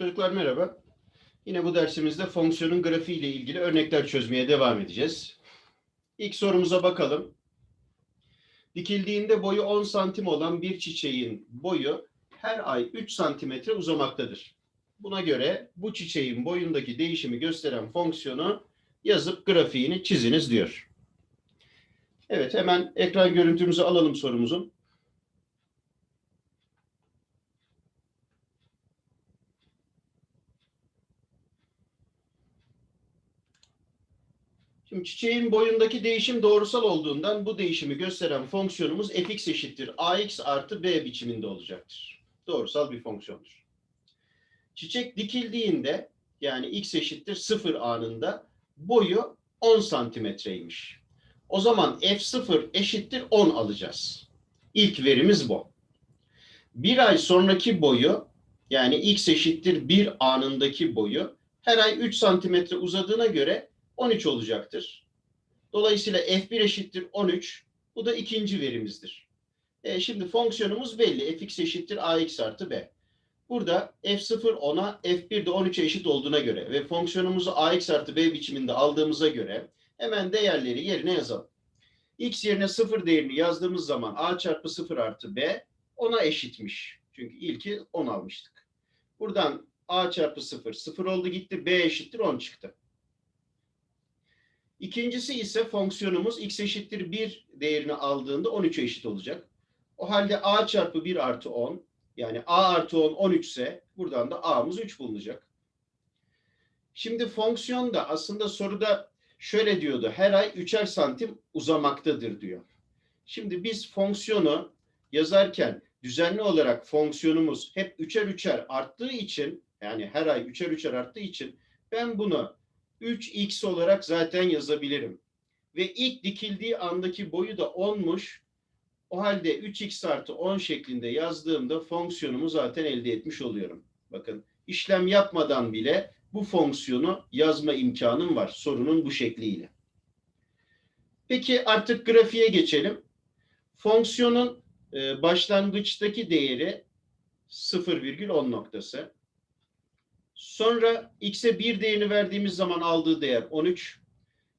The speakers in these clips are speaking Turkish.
Çocuklar merhaba. Yine bu dersimizde fonksiyonun grafiği ile ilgili örnekler çözmeye devam edeceğiz. İlk sorumuza bakalım. Dikildiğinde boyu 10 santim olan bir çiçeğin boyu her ay 3 santimetre uzamaktadır. Buna göre bu çiçeğin boyundaki değişimi gösteren fonksiyonu yazıp grafiğini çiziniz diyor. Evet hemen ekran görüntümüzü alalım sorumuzun. Çiçeğin boyundaki değişim doğrusal olduğundan bu değişimi gösteren fonksiyonumuz fx eşittir ax artı b biçiminde olacaktır. Doğrusal bir fonksiyondur. Çiçek dikildiğinde yani x eşittir 0 anında boyu 10 santimetreymiş. O zaman f0 eşittir 10 alacağız. İlk verimiz bu. Bir ay sonraki boyu yani x eşittir 1 anındaki boyu her ay 3 santimetre uzadığına göre 13 olacaktır. Dolayısıyla f1 eşittir 13. Bu da ikinci verimizdir. E, şimdi fonksiyonumuz belli. fx eşittir ax artı b. Burada f0 10'a f1 de 13'e eşit olduğuna göre ve fonksiyonumuzu ax artı b biçiminde aldığımıza göre hemen değerleri yerine yazalım. x yerine 0 değerini yazdığımız zaman a çarpı 0 artı b 10'a eşitmiş. Çünkü ilki 10 almıştık. Buradan a çarpı 0 0 oldu gitti b eşittir 10 çıktı. İkincisi ise fonksiyonumuz x eşittir 1 değerini aldığında 13'e eşit olacak. O halde a çarpı 1 artı 10 yani a artı 10 13 ise buradan da a'mız 3 bulunacak. Şimdi fonksiyon da aslında soruda şöyle diyordu. Her ay 3'er santim uzamaktadır diyor. Şimdi biz fonksiyonu yazarken düzenli olarak fonksiyonumuz hep 3'er 3'er arttığı için yani her ay 3'er 3'er arttığı için ben bunu 3x olarak zaten yazabilirim. Ve ilk dikildiği andaki boyu da 10'muş. O halde 3x artı 10 şeklinde yazdığımda fonksiyonumu zaten elde etmiş oluyorum. Bakın işlem yapmadan bile bu fonksiyonu yazma imkanım var sorunun bu şekliyle. Peki artık grafiğe geçelim. Fonksiyonun e, başlangıçtaki değeri 0,10 noktası. Sonra x'e 1 değerini verdiğimiz zaman aldığı değer 13.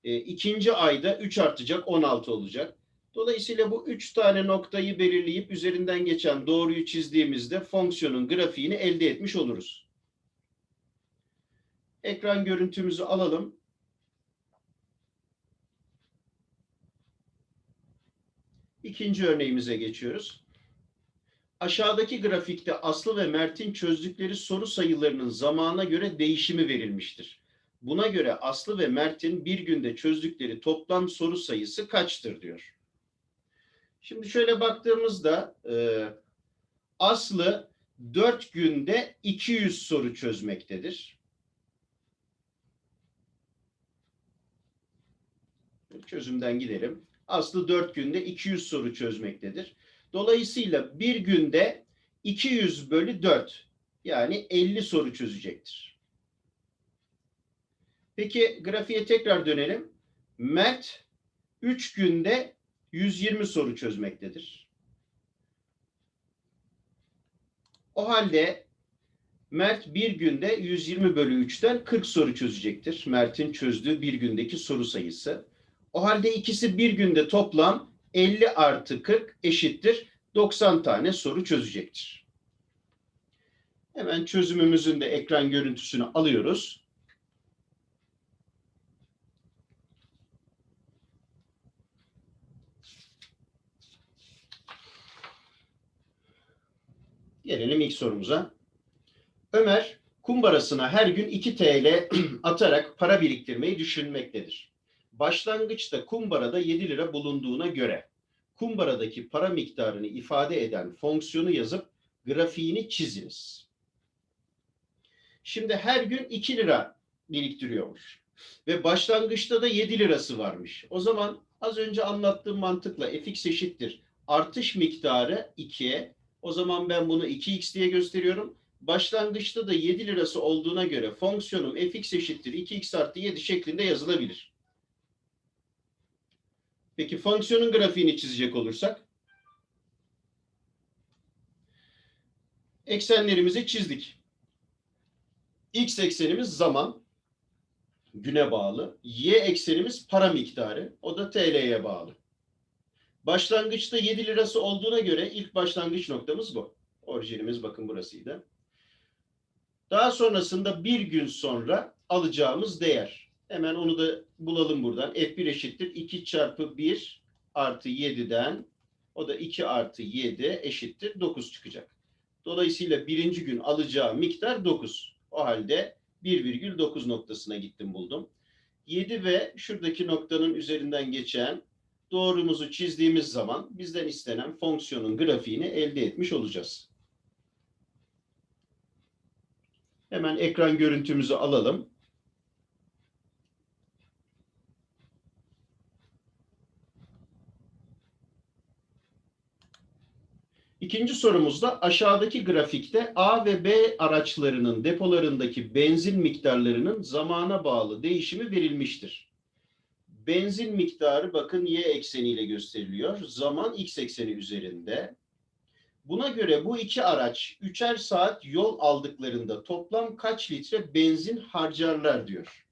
E, ikinci ayda 3 artacak 16 olacak. Dolayısıyla bu 3 tane noktayı belirleyip üzerinden geçen doğruyu çizdiğimizde fonksiyonun grafiğini elde etmiş oluruz. Ekran görüntümüzü alalım. İkinci örneğimize geçiyoruz. Aşağıdaki grafikte Aslı ve Mert'in çözdükleri soru sayılarının zamana göre değişimi verilmiştir. Buna göre Aslı ve Mert'in bir günde çözdükleri toplam soru sayısı kaçtır diyor. Şimdi şöyle baktığımızda e, Aslı 4 günde 200 soru çözmektedir. Çözümden gidelim. Aslı 4 günde 200 soru çözmektedir. Dolayısıyla bir günde 200 bölü 4 yani 50 soru çözecektir. Peki grafiğe tekrar dönelim. Mert 3 günde 120 soru çözmektedir. O halde Mert bir günde 120 bölü 3'ten 40 soru çözecektir. Mert'in çözdüğü bir gündeki soru sayısı. O halde ikisi bir günde toplam 50 artı 40 eşittir 90 tane soru çözecektir. Hemen çözümümüzün de ekran görüntüsünü alıyoruz. Gelelim ilk sorumuza. Ömer kumbarasına her gün 2 TL atarak para biriktirmeyi düşünmektedir. Başlangıçta kumbarada 7 lira bulunduğuna göre kumbaradaki para miktarını ifade eden fonksiyonu yazıp grafiğini çiziniz. Şimdi her gün 2 lira biriktiriyormuş. Ve başlangıçta da 7 lirası varmış. O zaman az önce anlattığım mantıkla fx eşittir. Artış miktarı 2'ye. O zaman ben bunu 2x diye gösteriyorum. Başlangıçta da 7 lirası olduğuna göre fonksiyonum fx eşittir 2x artı 7 şeklinde yazılabilir. Peki fonksiyonun grafiğini çizecek olursak eksenlerimizi çizdik. X eksenimiz zaman, güne bağlı. Y eksenimiz para miktarı, o da TL'ye bağlı. Başlangıçta 7 lirası olduğuna göre ilk başlangıç noktamız bu. Orijinimiz bakın burasıydı. Daha sonrasında bir gün sonra alacağımız değer. Hemen onu da bulalım buradan. F1 eşittir 2 çarpı 1 artı 7'den o da 2 artı 7 eşittir 9 çıkacak. Dolayısıyla birinci gün alacağı miktar 9. O halde 1,9 noktasına gittim buldum. 7 ve şuradaki noktanın üzerinden geçen doğrumuzu çizdiğimiz zaman bizden istenen fonksiyonun grafiğini elde etmiş olacağız. Hemen ekran görüntümüzü alalım. İkinci sorumuzda aşağıdaki grafikte A ve B araçlarının depolarındaki benzin miktarlarının zamana bağlı değişimi verilmiştir. Benzin miktarı bakın y ekseniyle gösteriliyor. Zaman x ekseni üzerinde. Buna göre bu iki araç üçer saat yol aldıklarında toplam kaç litre benzin harcarlar diyor.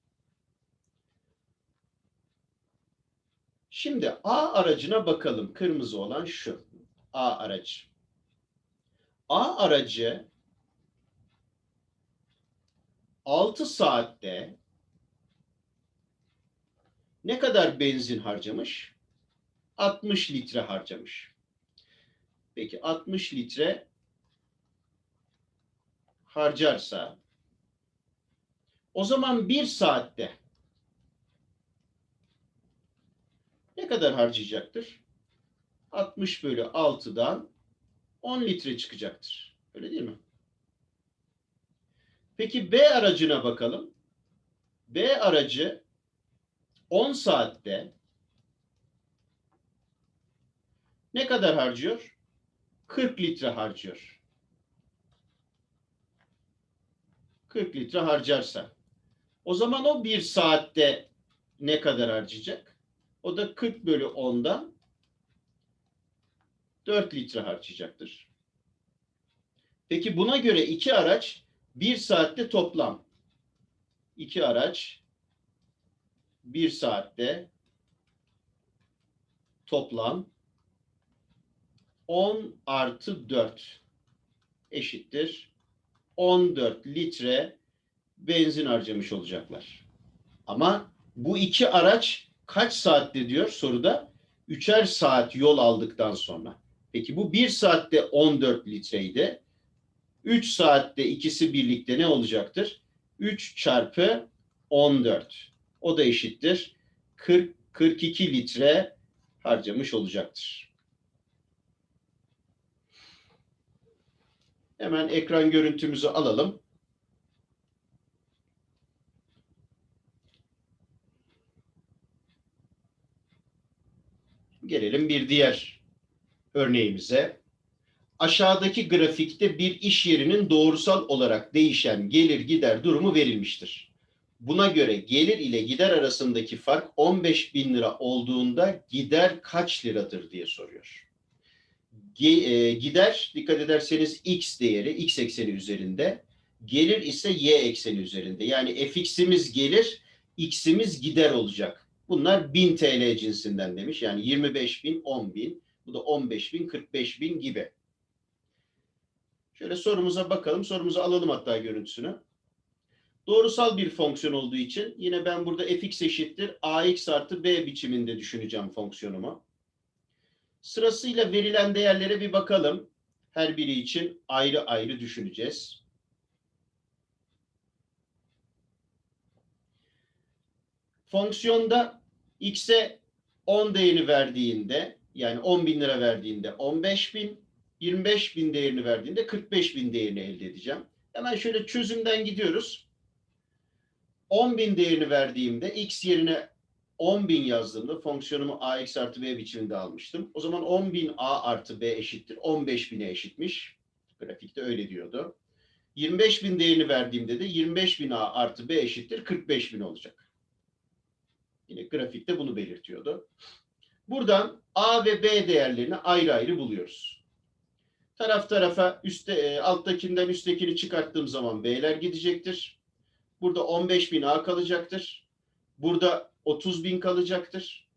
Şimdi A aracına bakalım. Kırmızı olan şu. A aracı. A aracı 6 saatte ne kadar benzin harcamış? 60 litre harcamış. Peki 60 litre harcarsa o zaman bir saatte ne kadar harcayacaktır? 60 bölü 6'dan 10 litre çıkacaktır. Öyle değil mi? Peki B aracına bakalım. B aracı 10 saatte ne kadar harcıyor? 40 litre harcıyor. 40 litre harcarsa. O zaman o bir saatte ne kadar harcayacak? O da 40 bölü 10'dan 4 litre harcayacaktır. Peki buna göre iki araç bir saatte toplam. iki araç bir saatte toplam 10 artı 4 eşittir 14 litre benzin harcamış olacaklar. Ama bu iki araç kaç saatte diyor soruda? Üçer saat yol aldıktan sonra. Peki bu bir saatte 14 litreydi. 3 saatte ikisi birlikte ne olacaktır? 3 çarpı 14. O da eşittir. 40, 42 litre harcamış olacaktır. Hemen ekran görüntümüzü alalım. Gelelim bir diğer örneğimize. Aşağıdaki grafikte bir iş yerinin doğrusal olarak değişen gelir gider durumu verilmiştir. Buna göre gelir ile gider arasındaki fark 15 bin lira olduğunda gider kaç liradır diye soruyor. e, gider dikkat ederseniz x değeri x ekseni üzerinde, gelir ise y ekseni üzerinde. Yani fx'imiz gelir, x'imiz gider olacak. Bunlar 1000 TL cinsinden demiş. Yani 25 bin, 10 bin. Bu da 15 bin, 45 bin gibi. Şöyle sorumuza bakalım. Sorumuzu alalım hatta görüntüsünü. Doğrusal bir fonksiyon olduğu için yine ben burada fx eşittir ax artı b biçiminde düşüneceğim fonksiyonumu. Sırasıyla verilen değerlere bir bakalım. Her biri için ayrı ayrı düşüneceğiz. Fonksiyonda x'e 10 değerini verdiğinde yani 10 bin lira verdiğinde 15 bin, 25 bin değerini verdiğinde 45 bin değerini elde edeceğim. Hemen şöyle çözümden gidiyoruz. 10 bin değerini verdiğimde x yerine 10 bin yazdığımda fonksiyonumu ax artı b biçiminde almıştım. O zaman 10 bin a artı b eşittir. 15 bine eşitmiş. Grafikte öyle diyordu. 25 bin değerini verdiğimde de 25 bin a artı b eşittir. 45 bin olacak. Yine grafikte bunu belirtiyordu. Buradan A ve B değerlerini ayrı ayrı buluyoruz. Taraf tarafa üstte, e, alttakinden üsttekini çıkarttığım zaman B'ler gidecektir. Burada 15.000 A kalacaktır. Burada 30.000 kalacaktır.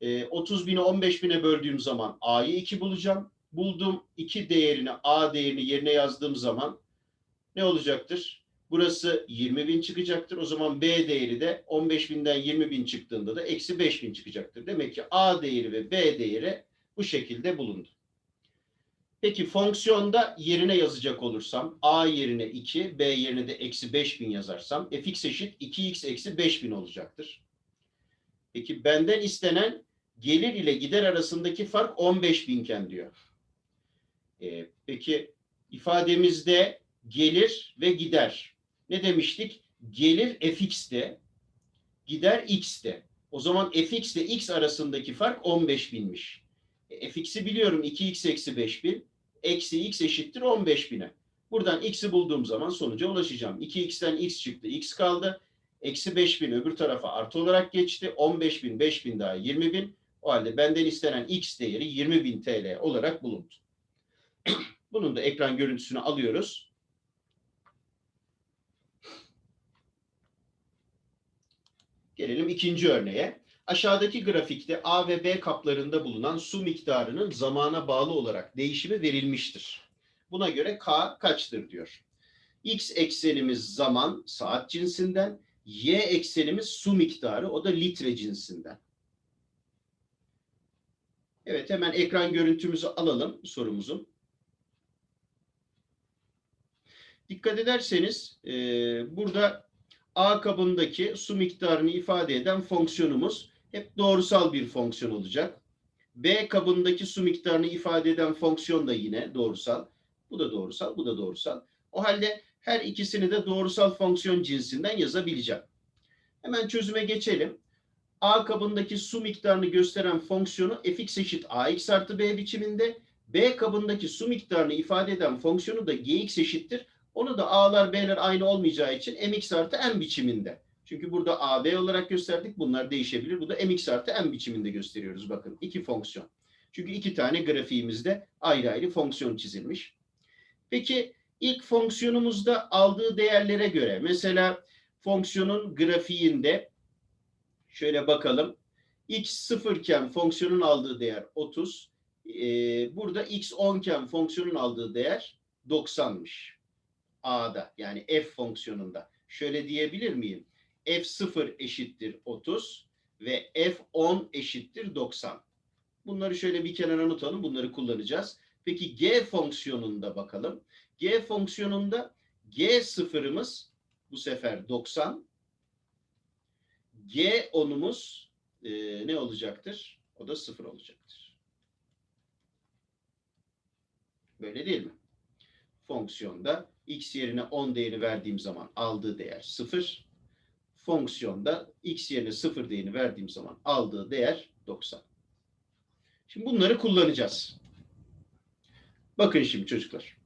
E, 30.000'i 15.000'e böldüğüm zaman A'yı 2 bulacağım. Bulduğum 2 değerini A değerini yerine yazdığım zaman ne olacaktır? Burası 20.000 çıkacaktır. O zaman B değeri de 15.000'den 20.000 çıktığında da eksi 5.000 çıkacaktır. Demek ki A değeri ve B değeri bu şekilde bulundu. Peki fonksiyonda yerine yazacak olursam a yerine 2, b yerine de eksi 5000 yazarsam fx eşit 2x eksi 5000 olacaktır. Peki benden istenen gelir ile gider arasındaki fark 15.000 iken diyor. Ee, peki ifademizde gelir ve gider. Ne demiştik? Gelir fx'te, gider x'te. O zaman fx ile x arasındaki fark 15.000'miş. E, fx'i biliyorum 2x eksi 5000 eksi x eşittir 15 bine. Buradan x'i bulduğum zaman sonuca ulaşacağım. 2x'ten x çıktı, x kaldı. Eksi 5 bin öbür tarafa artı olarak geçti. 15 bin, 5 bin daha 20 bin. O halde benden istenen x değeri 20 bin TL olarak bulundu. Bunun da ekran görüntüsünü alıyoruz. Gelelim ikinci örneğe. Aşağıdaki grafikte A ve B kaplarında bulunan su miktarının zamana bağlı olarak değişimi verilmiştir. Buna göre K kaçtır diyor. X eksenimiz zaman saat cinsinden, Y eksenimiz su miktarı o da litre cinsinden. Evet hemen ekran görüntümüzü alalım sorumuzun. Dikkat ederseniz e, burada A kabındaki su miktarını ifade eden fonksiyonumuz hep doğrusal bir fonksiyon olacak. B kabındaki su miktarını ifade eden fonksiyon da yine doğrusal. Bu da doğrusal, bu da doğrusal. O halde her ikisini de doğrusal fonksiyon cinsinden yazabileceğim. Hemen çözüme geçelim. A kabındaki su miktarını gösteren fonksiyonu fx eşit ax artı b biçiminde, B kabındaki su miktarını ifade eden fonksiyonu da gx eşittir. Onu da a'lar b'ler aynı olmayacağı için mx artı m biçiminde. Çünkü burada a, b olarak gösterdik. Bunlar değişebilir. Bu da mx artı m biçiminde gösteriyoruz. Bakın iki fonksiyon. Çünkü iki tane grafiğimizde ayrı ayrı fonksiyon çizilmiş. Peki ilk fonksiyonumuzda aldığı değerlere göre mesela fonksiyonun grafiğinde şöyle bakalım. x 0 iken fonksiyonun aldığı değer 30. Ee, burada x 10 iken fonksiyonun aldığı değer 90'mış. A'da yani f fonksiyonunda. Şöyle diyebilir miyim? f0 eşittir 30 ve f10 eşittir 90. Bunları şöyle bir kenara not. Bunları kullanacağız. Peki g fonksiyonunda bakalım. g fonksiyonunda g sıfırımız bu sefer 90. g onumuz e, ne olacaktır? O da 0 olacaktır. Böyle değil mi? Fonksiyonda x yerine 10 değeri verdiğim zaman aldığı değer 0. Fonksiyonda x yerine 0 değerini verdiğim zaman aldığı değer 90. Şimdi bunları kullanacağız. Bakın şimdi çocuklar.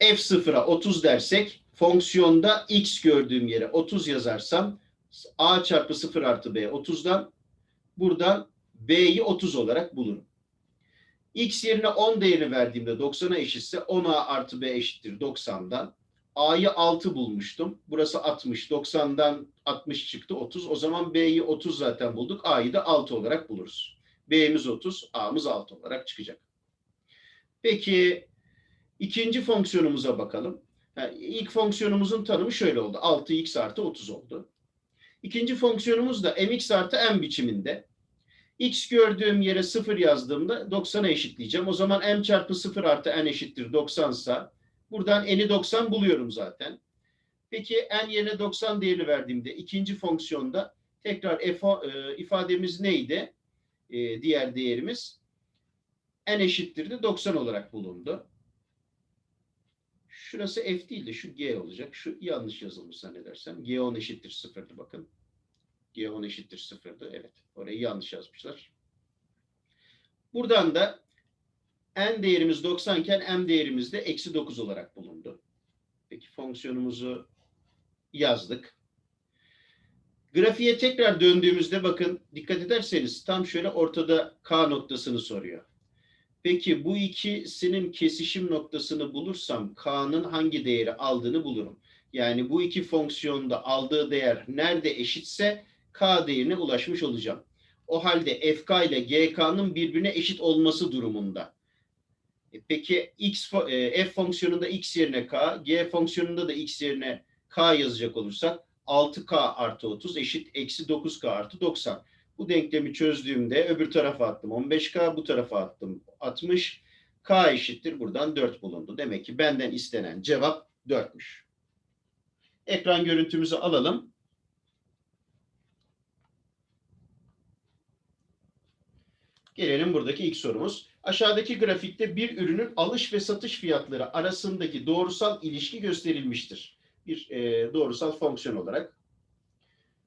f0'a 30 dersek fonksiyonda x gördüğüm yere 30 yazarsam a çarpı 0 artı b 30'dan buradan b'yi 30 olarak bulurum. X yerine 10 değeri verdiğimde 90'a eşitse 10a artı b eşittir 90'dan. a'yı 6 bulmuştum. Burası 60. 90'dan 60 çıktı 30. O zaman b'yi 30 zaten bulduk. a'yı da 6 olarak buluruz. b'miz 30, a'mız 6 olarak çıkacak. Peki ikinci fonksiyonumuza bakalım. Yani ilk fonksiyonumuzun tanımı şöyle oldu. 6x artı 30 oldu. İkinci fonksiyonumuz da mx artı m biçiminde. X gördüğüm yere 0 yazdığımda 90'a eşitleyeceğim. O zaman m çarpı 0 artı n eşittir 90 sa buradan n'i 90 buluyorum zaten. Peki n yerine 90 değeri verdiğimde ikinci fonksiyonda tekrar e, ifademiz neydi? E, diğer değerimiz n eşittir de 90 olarak bulundu. Şurası f değil de şu g olacak. Şu yanlış yazılmış zannedersem. g10 eşittir 0'dı bakın. G10 eşittir 0'dı. Evet. Orayı yanlış yazmışlar. Buradan da n değerimiz 90 iken m değerimiz de eksi 9 olarak bulundu. Peki fonksiyonumuzu yazdık. Grafiğe tekrar döndüğümüzde bakın dikkat ederseniz tam şöyle ortada k noktasını soruyor. Peki bu ikisinin kesişim noktasını bulursam K'nın hangi değeri aldığını bulurum. Yani bu iki fonksiyonda aldığı değer nerede eşitse k değerine ulaşmış olacağım. O halde fk ile gk'nın birbirine eşit olması durumunda. E Peki x e, f fonksiyonunda x yerine k, g fonksiyonunda da x yerine k yazacak olursak 6k artı 30 eşit eksi 9k artı 90. Bu denklemi çözdüğümde öbür tarafa attım 15k, bu tarafa attım 60. k eşittir buradan 4 bulundu. Demek ki benden istenen cevap 4'müş. Ekran görüntümüzü alalım. Gelelim buradaki ilk sorumuz. Aşağıdaki grafikte bir ürünün alış ve satış fiyatları arasındaki doğrusal ilişki gösterilmiştir. Bir e, doğrusal fonksiyon olarak.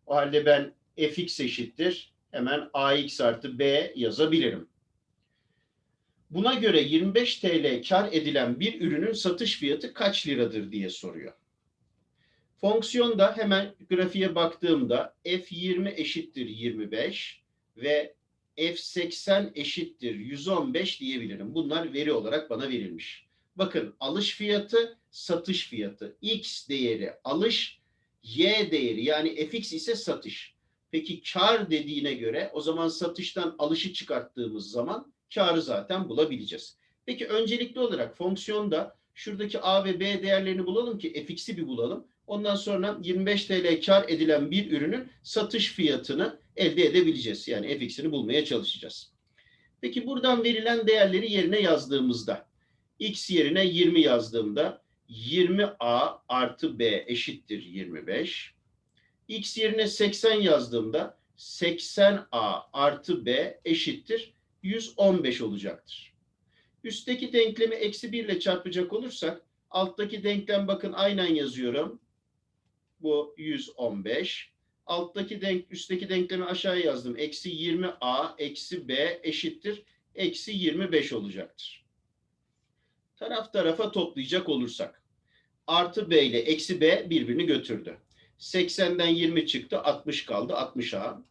O halde ben fx eşittir. Hemen ax artı b yazabilirim. Buna göre 25 TL kar edilen bir ürünün satış fiyatı kaç liradır diye soruyor. Fonksiyonda hemen grafiğe baktığımda f20 eşittir 25 ve f80 eşittir 115 diyebilirim. Bunlar veri olarak bana verilmiş. Bakın alış fiyatı, satış fiyatı. X değeri alış, Y değeri yani fx ise satış. Peki kar dediğine göre o zaman satıştan alışı çıkarttığımız zaman karı zaten bulabileceğiz. Peki öncelikli olarak fonksiyonda şuradaki a ve b değerlerini bulalım ki fx'i bir bulalım. Ondan sonra 25 TL kar edilen bir ürünün satış fiyatını elde edebileceğiz. Yani fx'ini bulmaya çalışacağız. Peki buradan verilen değerleri yerine yazdığımızda x yerine 20 yazdığımda 20a artı b eşittir 25. x yerine 80 yazdığımda 80a artı b eşittir 115 olacaktır. Üstteki denklemi eksi 1 ile çarpacak olursak alttaki denklem bakın aynen yazıyorum. Bu 115. Alttaki denk, üstteki denklemi aşağıya yazdım. Eksi 20a eksi b eşittir. Eksi 25 olacaktır. Taraf tarafa toplayacak olursak. Artı b ile eksi b birbirini götürdü. 80'den 20 çıktı. 60 kaldı. 60a.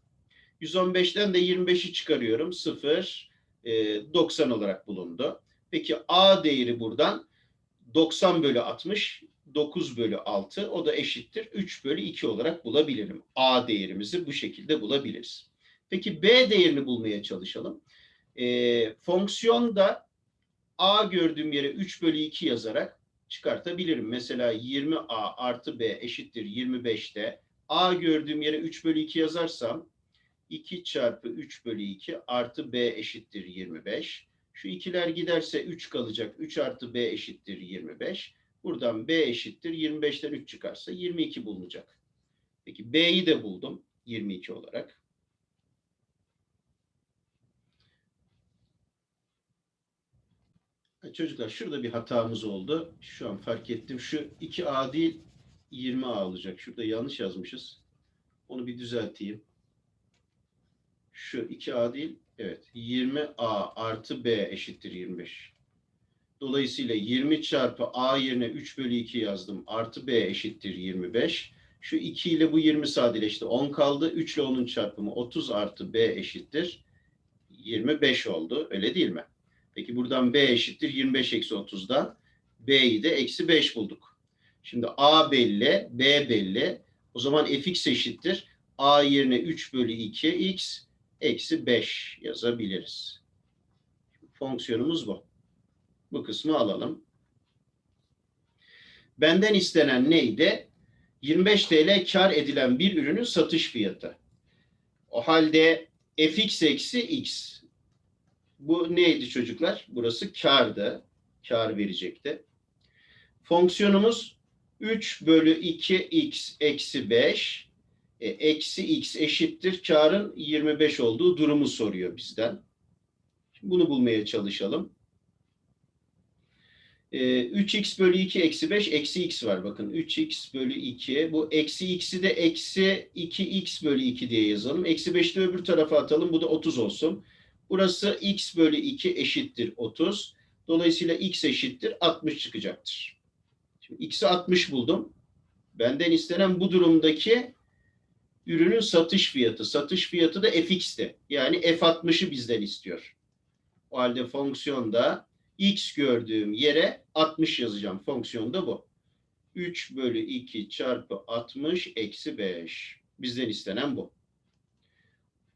115'ten de 25'i çıkarıyorum. 0, 90 olarak bulundu. Peki a değeri buradan 90 bölü 60, 9 bölü 6 o da eşittir 3 bölü 2 olarak bulabilirim. A değerimizi bu şekilde bulabiliriz. Peki B değerini bulmaya çalışalım. E, fonksiyonda A gördüğüm yere 3 bölü 2 yazarak çıkartabilirim. Mesela 20A artı B eşittir 25'te A gördüğüm yere 3 bölü 2 yazarsam 2 çarpı 3 bölü 2 artı B eşittir 25. Şu ikiler giderse 3 kalacak. 3 artı B eşittir 25. Buradan B eşittir. 25'ten 3 çıkarsa 22 bulunacak. Peki B'yi de buldum. 22 olarak. Çocuklar şurada bir hatamız oldu. Şu an fark ettim. Şu 2A değil 20A olacak. Şurada yanlış yazmışız. Onu bir düzelteyim. Şu 2A değil. Evet. 20A artı B eşittir 25. Dolayısıyla 20 çarpı A yerine 3 bölü 2 yazdım. Artı B eşittir 25. Şu 2 ile bu 20 sadeleşti. 10 kaldı. 3 ile 10'un çarpımı 30 artı B eşittir 25 oldu. Öyle değil mi? Peki buradan B eşittir 25 eksi 30'dan B'yi de eksi 5 bulduk. Şimdi A belli, B belli. O zaman fx eşittir. A yerine 3 bölü 2 x eksi 5 yazabiliriz. Fonksiyonumuz bu. Bu kısmı alalım. Benden istenen neydi? 25 TL kar edilen bir ürünün satış fiyatı. O halde fx eksi x. Bu neydi çocuklar? Burası kardı. Kar verecekti. Fonksiyonumuz 3 bölü 2x eksi 5 e, eksi x eşittir karın 25 olduğu durumu soruyor bizden. Şimdi bunu bulmaya çalışalım. E, 3x bölü 2 eksi 5 eksi x var. Bakın 3x bölü 2. Bu eksi x'i de eksi 2x bölü 2 diye yazalım. Eksi 5'i de öbür tarafa atalım. Bu da 30 olsun. Burası x bölü 2 eşittir 30. Dolayısıyla x eşittir 60 çıkacaktır. Şimdi x'i 60 buldum. Benden istenen bu durumdaki ürünün satış fiyatı. Satış fiyatı da fx'ti. Yani f60'ı bizden istiyor. O halde fonksiyonda x gördüğüm yere 60 yazacağım. Fonksiyonda bu. 3 bölü 2 çarpı 60 eksi 5. Bizden istenen bu.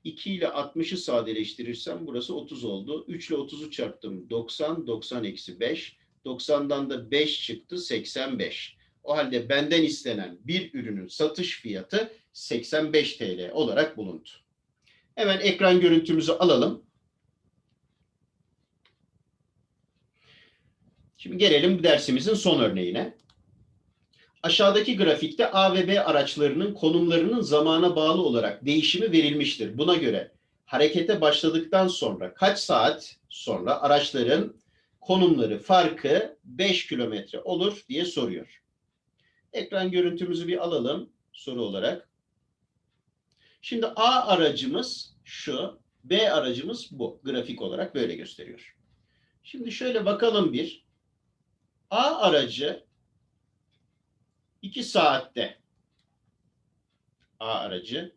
2 ile 60'ı sadeleştirirsem burası 30 oldu. 3 ile 30'u çarptım. 90, 90 eksi 5. 90'dan da 5 çıktı 85. O halde benden istenen bir ürünün satış fiyatı 85 TL olarak bulundu. Hemen ekran görüntümüzü alalım. Şimdi gelelim bu dersimizin son örneğine. Aşağıdaki grafikte A ve B araçlarının konumlarının zamana bağlı olarak değişimi verilmiştir. Buna göre harekete başladıktan sonra kaç saat sonra araçların konumları farkı 5 kilometre olur diye soruyor. Ekran görüntümüzü bir alalım soru olarak. Şimdi A aracımız şu, B aracımız bu. Grafik olarak böyle gösteriyor. Şimdi şöyle bakalım bir. A aracı 2 saatte A aracı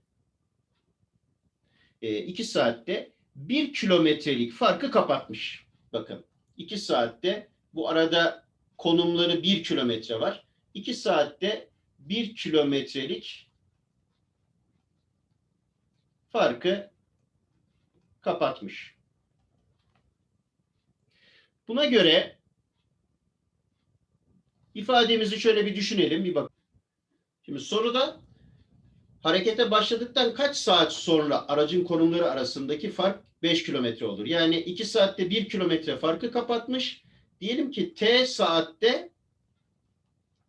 2 saatte 1 kilometrelik farkı kapatmış. Bakın 2 saatte bu arada konumları 1 kilometre var. 2 saatte 1 kilometrelik farkı kapatmış. Buna göre ifademizi şöyle bir düşünelim, bir bak. Şimdi soruda harekete başladıktan kaç saat sonra aracın konumları arasındaki fark 5 kilometre olur. Yani 2 saatte 1 kilometre farkı kapatmış. Diyelim ki T saatte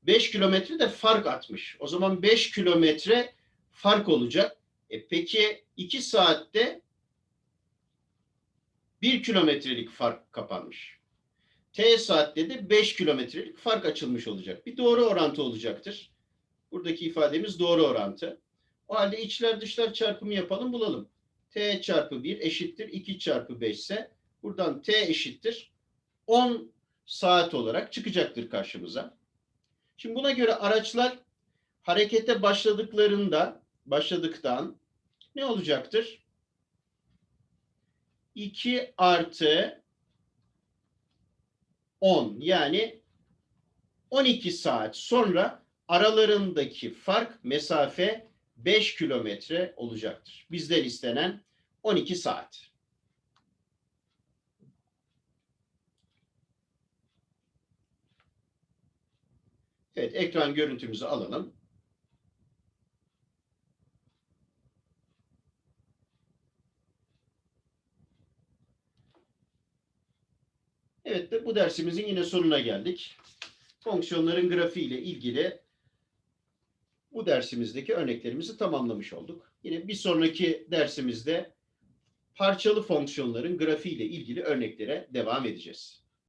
5 kilometre de fark atmış. O zaman 5 kilometre fark olacak. E peki 2 saatte 1 kilometrelik fark kapanmış. T saatte de 5 kilometrelik fark açılmış olacak. Bir doğru orantı olacaktır. Buradaki ifademiz doğru orantı. O halde içler dışlar çarpımı yapalım bulalım. T çarpı 1 eşittir 2 çarpı 5 ise buradan T eşittir 10 saat olarak çıkacaktır karşımıza. Şimdi buna göre araçlar harekete başladıklarında başladıktan ne olacaktır? 2 artı 10 yani 12 saat sonra aralarındaki fark mesafe 5 kilometre olacaktır. Bizden istenen 12 saat. Evet, ekran görüntümüzü alalım. Evet de bu dersimizin yine sonuna geldik. Fonksiyonların grafiği ile ilgili bu dersimizdeki örneklerimizi tamamlamış olduk. Yine bir sonraki dersimizde parçalı fonksiyonların grafiği ile ilgili örneklere devam edeceğiz.